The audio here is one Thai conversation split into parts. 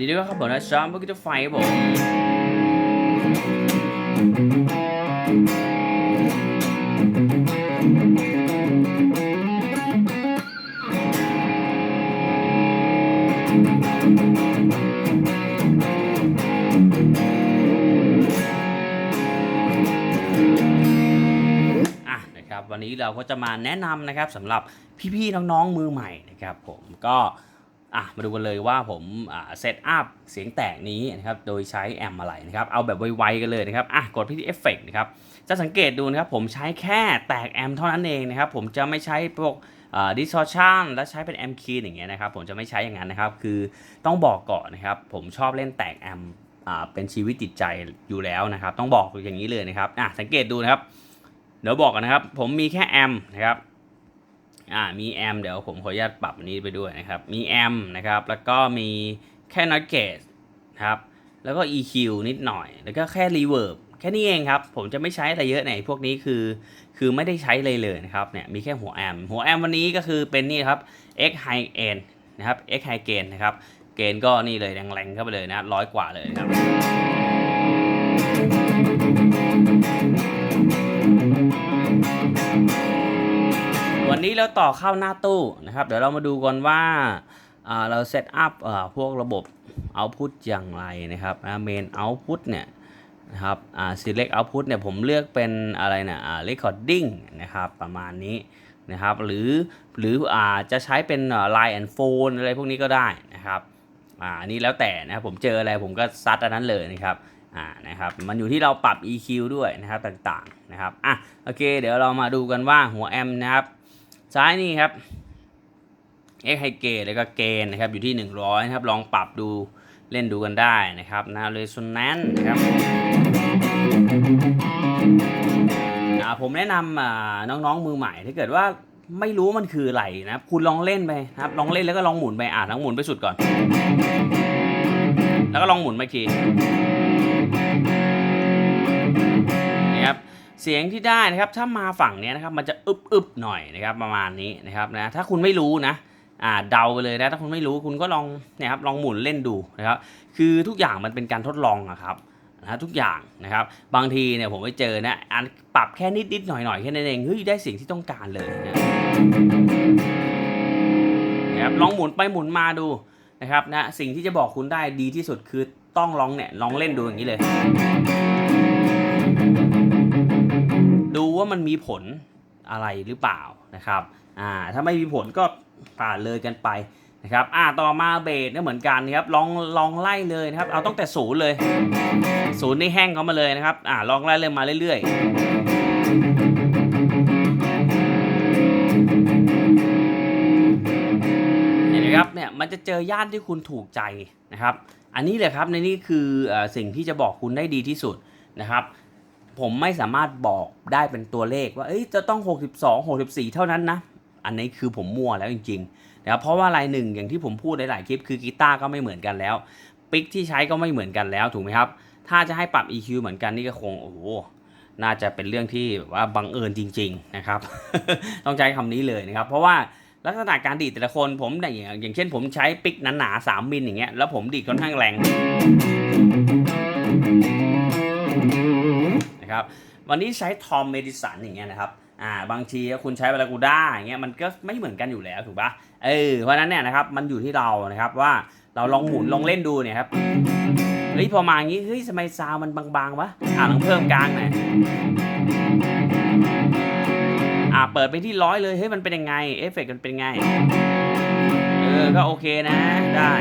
ดีด้วยครับผมนะชอมบุกิตไฟครับผมอะนะครับวันนี้เราก็จะมาแนะนำนะครับสำหรับพี่ๆน้องๆมือใหม่นะครับผมก็ อะมาดูกันเลยว่าผมเซตอัพเสียงแตกนี้นะครับโดยใช้แอมอะไรนะครับเอาแบบไวๆกันเลยนะครับอะกดที่เอฟเฟกนะครับจะสังเกตดูนะครับผมใช้แค่แตกแอมเท่านั้นเองนะครับผมจะไม่ใช้พวกดิสทอร์ชันและใช้เป็นแอมคีนอย่างเงี้ยนะครับผมจะไม่ใช้อย่างนั้นนะครับคือต้องบอกก่อนนะครับผมชอบเล่นแตกแอมเป็นชีวิตจิตใจอยู่แล้วนะครับต้องบอกอย่างนี้เลยนะครับอะสังเกตดูนะครับเดี๋ยวบอกกันนะครับผมมีแค่แอมนะครับ อ่ามีแอมเดี๋ยวผมขออนุญาตปรับอันนี้ไปด้วยนะครับ มีแอมนะครับ แล้วก็มีแค่ not gate นะครับ แล้วก็ EQ นิดหน่อย แล้วก็แค่ reverb แค่นี้เองครับ ผมจะไม่ใช้อะไรเยอะไหนพวกนี้คือ คือไม่ได้ใช้เลยเลยนะครับ เนี่ย มีแค่หัวแอม หัวแอมวันนี้ก็คือเป็นนี่ครับ X high end นะครับ X high gain นะครับ เกณฑ์ก็นี่เลยแรงๆเข้าไปเลยนะร้อยกว่าเลยนะครับ นี้เราต่อเข้าหน้าตู้นะครับเดี๋ยวเรามาดูกันว่าเราเซตอัพพวกระบบ output อย่างไรนะครับนะ main output เนี่ยนะครับอ่า select output เนี่ยผมเลือกเป็นอะไรนะอ่า recording นะครับประมาณนี้นะครับหรือหรืออ่าจะใช้เป็น line and phone อะไรพวกนี้ก็ได้นะครับอ่าอันนี้แล้วแต่นะครับผมเจออะไรผมก็ซัดอันนั้นเลยนะครับอ่านะครับมันอยู่ที่เราปรับ EQ ด้วยนะครับต่างๆนะครับอะโอเค เดี๋ยวเรามาดูกันว่าหัวแอมนะครับ ซ้ายนี่ครับ x ไฮเกแล้วก็เกณฑ์นะครับอยู่ที่ 100นะครับลองปรับดูเล่นดูกันได้นะครับนะ resonance นะครับผมแนะนำน้องๆมือใหม่ถ้าเกิดว่าไม่รู้มันคืออะไรนะครับคุณลองเล่นไปนะครับลองเล่นแล้วก็ลองหมุนไปอ่าลองหมุนไปสุดก่อน แล้วก็ลองหมุนไปที เสียงที่ได้นะครับถ้ามาฝั่งนี้นะครับมันจะอึบอึบหน่อยนะครับประมาณนี้นะครับนะถ้าคุณไม่รู้นะอ่าเดาไปเลยนะถ้าคุณไม่รู้คุณก็ลองเนี่ยครับลองหมุนเล่นดูนะครับคือทุกอย่างมันเป็นการทดลองอะครับนะทุกอย่างนะครับบางทีเนี่ยผมไปเจอนะอันปรับแค่นิดนิดๆหน่อยหน่อยๆแค่นั้นเองเฮ้ยได้เสียงที่ต้องการเลยนะครับลองหมุนไปหมุนมาดูนะครับนะสิ่งที่จะบอกคุณได้ดีที่สุดคือต้องลองเนี่ยลองเล่นดูอย่างนี้เลย ว่ามันมีผลอะไรหรือเปล่านะครับอ่าถ้าไม่มีผลก็ผ่านเลยกันไปนะครับอ่าต่อมาเบสเนี่ยเหมือนกันนะครับลองลองไล่เลยนะครับเอาตั้งแต่ศูนย์เลยศูนย์นี่แห้งเขามาเลยนะครับอ่าลองไล่เลยมาเรื่อยๆเห็นไหมครับเนี่ยมันจะเจอย่านที่คุณถูกใจนะครับ อันนี้เลยครับในนี่คืออสิ่งที่จะบอกคุณได้ดีที่สุดนะครับ ผมไม่สามารถบอกได้เป็นตัวเลขว่าจะต้อง 62 64 เท่านั้นนะ อันนี้คือผมมั่วแล้วจริงๆนะครับเพราะว่าลายหนึ่งอย่างที่ผมพูดในหลายคลิปคือกีตาร์ก็ไม่เหมือนกันแล้วปิกที่ใช้ก็ไม่เหมือนกันแล้วถูกไหมครับ ถ้าจะให้ปรับ EQ เหมือนกันนี่ก็คงโอ้โหน่าจะเป็นเรื่องที่ว่าบังเอิญจริง ๆนะครับ ต้องใช้คำนี้เลยนะครับ เพราะว่าลักษณะการดีดแต่ละคนผมอย่างอย่างเช่น ผมใช้ปิกหนาๆ3มิลอย่างเงี้ยแล้วผมดีดค่อนข้างแรง นะครับ วันนี้ใช้ทอมเมดิสันอย่างเงี้ยนะครับอ่าบางทีคุณใช้บารากูด้าอย่างเงี้ยมันก็ไม่เหมือนกันอยู่แล้วถูกปะเออเพราะฉะนั้นเนี่ยนะครับมันอยู่ที่เรานะครับว่าเราลองหมุนลองเล่นดูเนี่ยครับเฮ้ยพอมาอย่างงี้เฮ้ยทำไมซาวมันบางๆวะอ่าลองเพิ่มกลางหน่อยอ่าเปิดไปที่ร้อยเลยเฮ้ยมันเป็นยังไงเอฟเฟกต์มันเป็นไงเออก็โอเคนะได้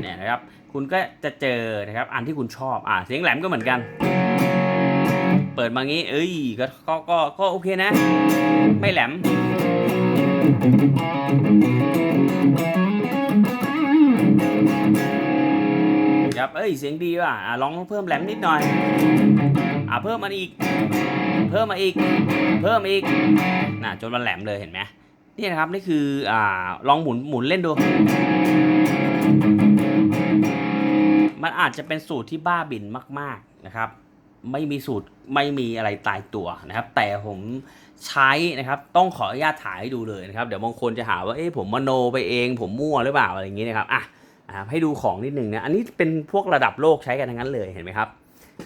เนี่ยนะครับ คุณก็จะเจอนะครับอันที่คุณชอบอ่าเสียงแหลมก็เหมือนกัน เปิดมางี้ เอ้ยก็ก็ก็ก็โอเคนะ ไม่แหลม ครับเอ้ยเสียงดีว่ะอ่าลองเพิ่มแหลมนิดหน่อยอ่าเพิ่มมันอีก เพิ่มมาอีก เพิ่มอีกน่ะจนมันแหลมเลยเห็นไหมนี่นะครับนี่คืออ่าลองหมุนหมุนเล่นดู มันอาจจะเป็นสูตรที่บ้าบินมาก ๆนะครับ ไม่มีสูตรไม่มีอะไรตายตัวนะครับ แต่ผมใช้นะครับ ต้องขออนุญาตถ่ายให้ดูเลยนะครับ เดี๋ยวบางคนจะหาว่าเอ๊ะผมมโนไปเอง ผมมั่วหรือเปล่าอะไรอย่างนี้นะครับอะให้ดูของนิดนึงนะอันนี้เป็นพวกระดับโลกใช้กันทั้งนั้นเลยเห็นไหมครับ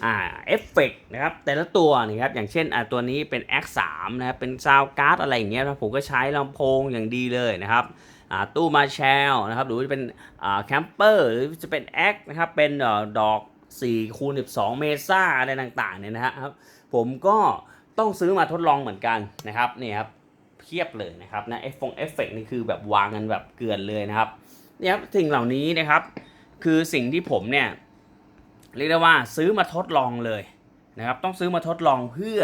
อ่าเอฟเฟกนะครับแต่ละตัวนี่ครับอย่างเช่นอ่าตัวนี้เป็น X3 นะครับเป็นซาวการ์ดอะไรอย่างเงี้ยนะผมก็ใช้ลำโพงอย่างดีเลยนะครับ ตู้มาแชลนะครับหรือจะเป็นแคมเปอร์หรือจะเป็น X นะครับเป็นอดอก4คูณ12 เมซ่าอะไรต่างๆเนี่ยนะครับผมก็ต้องซื้อมาทดลองเหมือนกันนะครับนี่ครับเพียบเลยนะครับนะเอฟฟงเอฟเฟกนี่คือแบบวางกันแบบเกลือนเลยนะครับเนี่ยครับสิ่งเหล่านี้นะครับ คือสิ่งที่ผมเนี่ยเรียกได้ว่าซื้อมาทดลองเลยนะครับ ต้องซื้อมาทดลองเพื่อ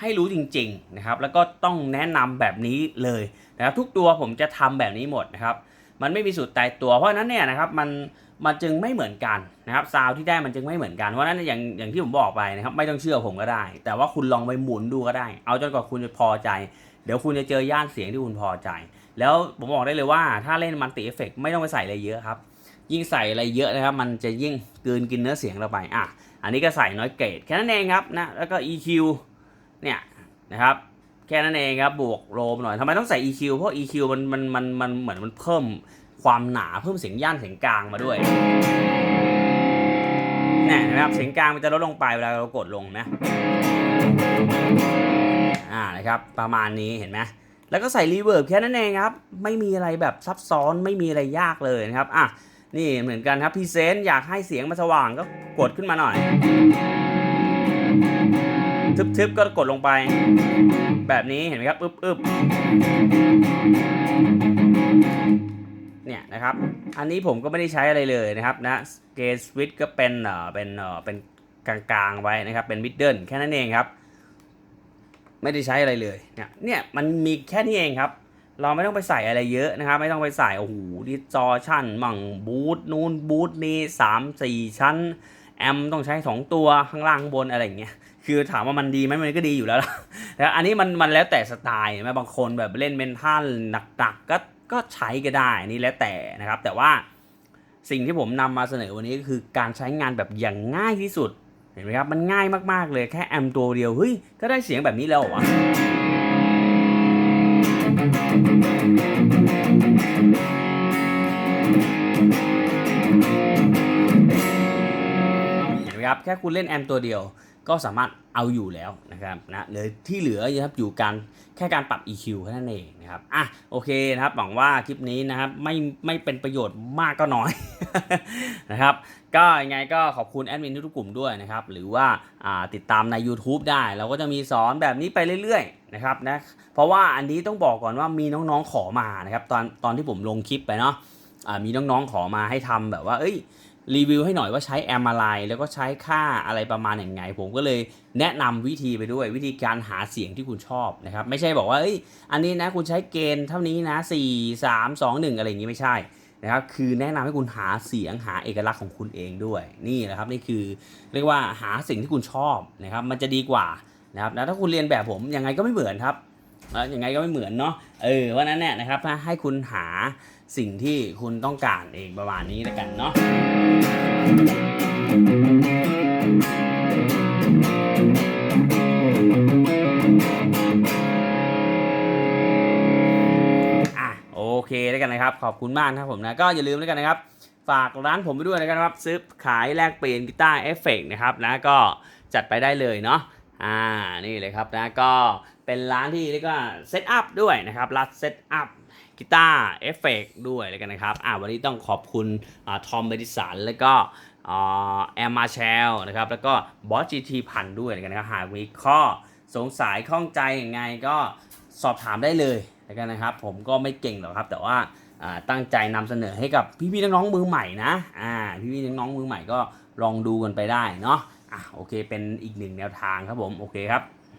ให้รู้จริงๆนะครับแล้วก็ต้องแนะนำแบบนี้เลยนะครับทุกตัวผมจะทำแบบนี้หมดนะครับมันไม่มีสูตรตายตัว เพราะนั้นเนี่ยนะครับมันมันจึงไม่เหมือนกันนะครับซาวที่ได้มันจึงไม่เหมือนกันเพราะนั้นอย่างอย่างที่ผมบอกไปนะครับไม่ต้องเชื่อผมก็ได้ แต่ว่าคุณลองไปหมุนดูก็ได้ เอาจนกว่าคุณจะพอใจ เดี๋ยวคุณจะเจอย่านเสียงที่คุณพอใจ แล้วผมบอกได้เลยว่าถ้าเล่นมันติเอฟเฟกไม่ต้องไปใส่อะไรเยอะครับยิ่งใส่อะไรเยอะนะครับ มันจะยิ่งกลืนกินเนื้อเสียงเราไปอะอันนี้ก็ใส่น้อยเกรดแค่นั้นเองครับนะแล้วก็ EQ เนี่ยนะครับแค่นั้นเองครับบวกโรมหน่อยทำไมต้องใส่ EQ เพราะ EQ มันมันมันมันเหมือนมันเพิ่มความหนาเพิ่มเสียงย่านเสียงกลางมาด้วยเนี่ยนะครับเสียงกลางมันจะลดลงไปเวลาเรากดลงนะอ่านะครับประมาณนี้เห็นไหมแล้วก็ใส่รีเวิร์บแค่นั้นเองครับ ไม่มีอะไรแบบซับซ้อนไม่มีอะไรยากเลยนะครับอะนี่เหมือนกันครับพีเซนต์อยากให้เสียงมันสว่างก็กดขึ้นมาหน่อย ทึบๆ ก็กดลงไป แบบนี้เห็นไหมครับอึบอึบเนี่ยนะครับ อันนี้ผมก็ไม่ได้ใช้อะไรเลยนะครับนะเกสวิตก็เป็นเอ่อเป็นเอ่อเป็นกลางๆไว้นะครับ เป็นมิดเดิลแค่นั้นเองครับ ไม่ได้ใช้อะไรเลยเนี่ยเนี่ยมันมีแค่นี้เองครับ เราไม่ต้องไปใส่อะไรเยอะนะครับ ไม่ต้องไปใส่โอ้โหดิจอชั่นมั่งบูทนูนบูทนี้สามสี่ชั้นแอมต้องใช้ 2 ตัวข้างล่างข้างบนอะไรอย่างเงี้ย คือถามว่ามันดีไหมมันก็ดีอยู่แล้วล่ะแต่อันนี้มันมันแล้วแต่สไตล์ไหมบางคนแบบเล่นเมนทัลหนักๆก็ก็ใช้ก็ได้นี่แล้วแต่นะครับ แต่ว่าสิ่งที่ผมนำมาเสนอวันนี้ก็คือการใช้งานแบบอย่างง่ายที่สุดเห็นไหมครับมันง่ายมากๆเลยแค่แอมตัวเดียวเฮ้ยก็ได้เสียงแบบนี้แล้วเหรอวะเห็นไหมครับแค่คุณเล่นแอมตัวเดียว ก็สามารถเอาอยู่แล้วนะครับนะเหลยที่เหลือนะครับอยู่การแค่การปรับ EQ แค่นั้นเองนะครับอะโอเคนะครับหวังว่าคลิปนี้นะครับไม่ไม่เป็นประโยชน์มากก็น้อยนะครับก็ยังไงก็ขอบคุณแอดมินทุกกลุ่มด้วยนะครับหรือว่าติดตามใน YouTube ได้ เราก็จะมีสอนแบบนี้ไปเรื่อยๆนะครับนะเพราะว่าอันนี้ต้องบอกก่อนว่ามีน้องๆขอมานะครับตอนตอนที่ผมลงคลิปไปเนาะอ่ามีน้องๆขอมาให้ทำแบบว่า เอ้ย รีวิวให้หน่อยว่าใช้แอมอะไรแล้วก็ใช้ค่าอะไรประมาณอย่างไง ผมก็เลยแนะนำวิธีไปด้วยวิธีการหาเสียงที่คุณชอบนะครับ ไม่ใช่บอกว่าเอ้ยอันนี้นะคุณใช้เกณฑ์เท่านี้นะ 4 3 2 1 อะไรอย่างนี้ไม่ใช่นะครับคือแนะนำให้คุณหาเสียงหาเอกลักษณ์ของคุณเองด้วยนี่แหละครับนี่คือเรียกว่าหาสิ่งที่คุณชอบนะครับมันจะดีกว่านะครับแล้วถ้าคุณเรียนแบบผมยังไงก็ไม่เหมือนครับแล้วยังไงก็ไม่เหมือนเนาะเออเพราะนั้นเนี่ยนะครับให้คุณหา สิ่งที่คุณต้องการเองประมาณนี้แล้วกันเนาะอะโอเคแล้วกันนะครับ ขอบคุณมากนะครับผมนะก็อย่าลืมแล้วกันนะครับ ฝากร้านผมไปด้วยนะครับซื้อขายแลกเปลี่ยนกีตาร์เอฟเฟกนะครับนะก็จัดไปได้เลยเนาะอ่านี่เลยครับนะก็เป็นร้านที่เรียกว่าเซตอัพด้วยนะครับรัดเซตอัพ กีตาร์เอฟเฟกด้วยแล้วกันนะครับอ่าวันนี้ต้องขอบคุณอ่าทอมเบดิสันแล้วก็แอมมาแชลนะครับแล้วก็บอสจีทีพันด้วยแล้วกันนะครับหากมีข้อสงสัยข้องใจยังไงก็สอบถามได้เลยแล้วกันนะครับ ผมก็ไม่เก่งหรอกครับ แต่ว่าตั้งใจนำเสนอให้กับพี่ๆน้องๆมือใหม่นะอ่าพี่ๆน้องๆมือใหม่ก็ลองดูกันไปได้เนาะอะโอเคเป็นอีกหนึ่งแนวทางครับผมโอเคครับ